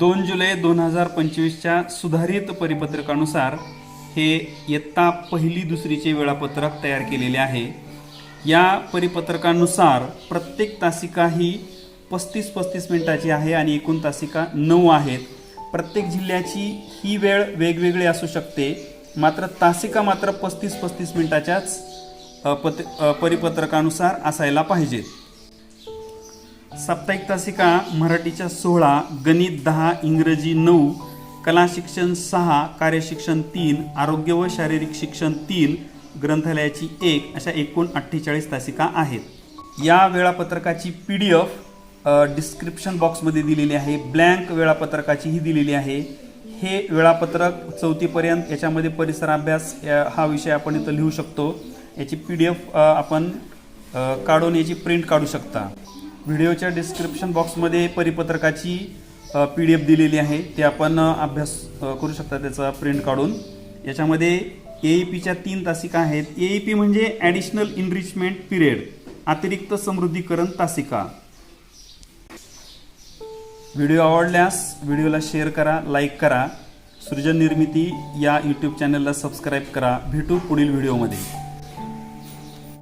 दोन जुलै दोन हजार पंचवीसच्या सुधारित परिपत्रकानुसार हे इयत्ता पहिली दुसरीचे वेळापत्रक तयार केलेले आहे. या परिपत्रकानुसार प्रत्येक तासिका ही पस्तीस पस्तीस मिनिटाची आहे आणि एकूण तासिका नऊ आहेत. प्रत्येक जिल्ह्याची ही वेळ वेगवेगळी असू शकते. मात्र तासिका मात्र पस्तीस पस्तीस मिनिटाच्याच पत परिपत्रकानुसार असायला पाहिजेत. साप्ताहिक तासिका मराठीच्या सोळा गणित दहा इंग्रजी नऊ कला शिक्षण सहा कार्यशिक्षण तीन आरोग्य व शारीरिक शिक्षण तीन ग्रंथालयाची एक अशा एकूण अठ्ठेचाळीस तासिका आहेत. या वेळापत्रकाची पी डी एफ डिस्क्रिप्शन बॉक्समध्ये दिलेली आहे. ब्लँक वेळापत्रकाचीही दिलेली आहे. हे वेळापत्रक चौथीपर्यंत याच्यामध्ये परिसर अभ्यास हा विषय आपण इथं लिहू शकतो. याची पी डी एफ आपण काढून याची प्रिंट काढू शकता. व्हिडिओच्या डिस्क्रिप्शन बॉक्समध्ये परिपत्रकाची पी डी एफ दिलेली आहे. ते आपण अभ्यास करू शकता त्याचा प्रिंट काढून. याच्यामध्ये ए ई पीच्या तीन तासिका आहेत. ए ई पी म्हणजे ॲडिशनल इनरिचमेंट पिरियड अतिरिक्त समृद्धीकरण तासिका. व्हिडिओ आवडल्यास व्हिडिओला शेअर करा लाईक करा. सृजन निर्मिती या यूट्यूब चॅनलला सबस्क्राईब करा. भेटू पुढील व्हिडिओमध्ये